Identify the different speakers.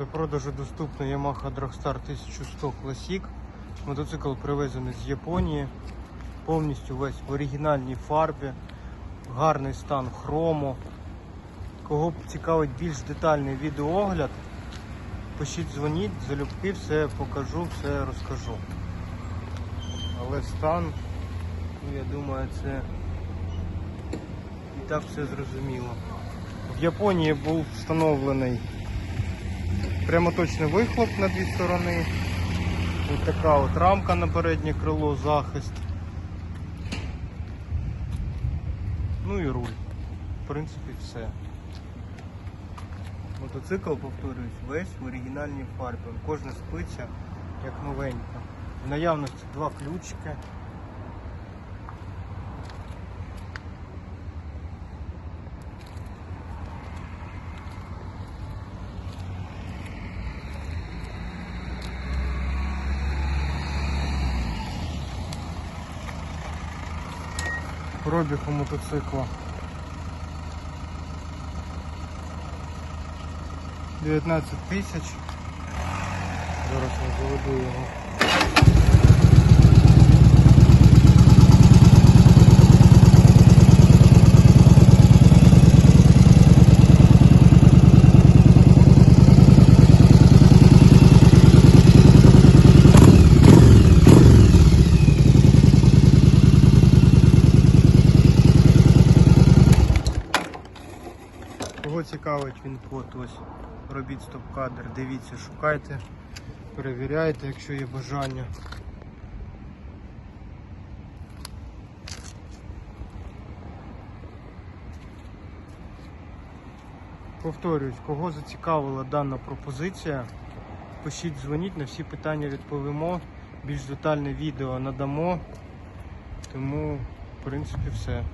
Speaker 1: До продажу доступна Yamaha Dragstar 1100 Classic. Мотоцикл привезений з Японії. Повністю весь в оригінальній фарбі. Гарний стан хрому. Кого б цікавить більш детальний відеоогляд, пишіть, дзвоніть, залюбки все покажу, все розкажу. Але стан, ну я думаю, це і так все зрозуміло. В Японії був встановлений прямоточний вихлоп на дві сторони. Ось така от рамка на переднє крило, захист. Ну і руль. В принципі, все. Мотоцикл, повторюсь, весь в оригінальній фарбі. Кожна спиця як новенька. В наявності два ключики. Пробіг мотоцикла. 19 тисяч. Зараз я заведу його. Кого цікавить він код, ось робіть стоп-кадр, дивіться, шукайте, перевіряйте, якщо є бажання. Повторюсь, кого зацікавила дана пропозиція, пишіть, дзвоніть, на всі питання відповімо, більш детальне відео надамо. Тому, в принципі, все.